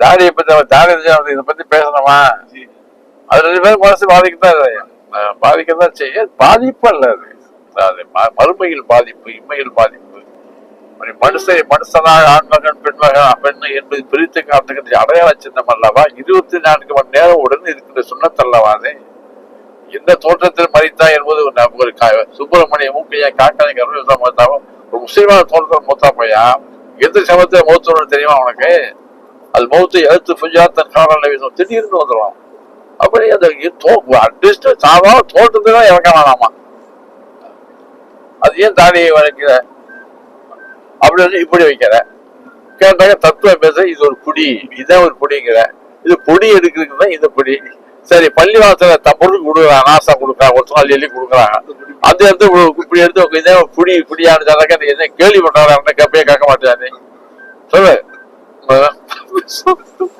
தாடியை பத்தி தாடி இதை பத்தி பேசணுமா? அது ரெண்டு பேரும் மனசு பாதிக்கத்தான் பாதிக்கத்தான் செய்ய பாதிப்பு அல்ல அது. மறுமையில் பாதிப்பு இம்மையில் பாதிப்பு. ஒரு மனுஷன் மனுஷனாக ஆண்மகன் பெண்மகன் பெண் என்பது பிரித்து காட்டுகின்ற அடையாள சின்னம் அல்லவா? இருபத்தி நான்கு மணி நேரம் உடன் இருக்கின்ற சுண்ணத்தல்லவா அது? எந்த தோற்றத்தில் மறித்தா என்பது ஒரு சுப்பிரமணிய மூக்கையா காக்காய் கருணா மத்தாவும் ஒரு முஸ்லீமான தோற்றத்தில் மூத்தா பையா? எந்த சமயத்தில் மௌத்தோன்னு தெரியுமா உனக்கு? அது மௌத்து எழுத்து புஜா தன் காரணம் வீசும் திடீர்னு வந்துடலாம். அப்படி அந்த அட்லீஸ்ட் சாதாரண தோட்டத்துல தான் இறக்க வேணாமா அது ஏன் தாடியை வளைக்கிற? அப்படி வந்து இப்படி வைக்கிற. கேட்டாங்க தத்துவம் பேச இது ஒரு புடி இதுதான் ஒரு புடிங்கிற. இது பொடி எடுக்கிறதுக்கு தான் இந்த பொடி. சரி பள்ளிவாசல பொருள் கொடுக்குறாங்க நாசா கொடுக்குறாங்க ஒருத்தர் அள்ளி அள்ளி கொடுக்குறாங்க. அது எடுத்து இப்படி எடுத்து இதே ஒரு புடி புடியான்னு சொன்னாக்கா என்ன கேள்வி பண்றாங்க கேப்பே கேட்க மாட்டேன் சொல்லு. そうそう。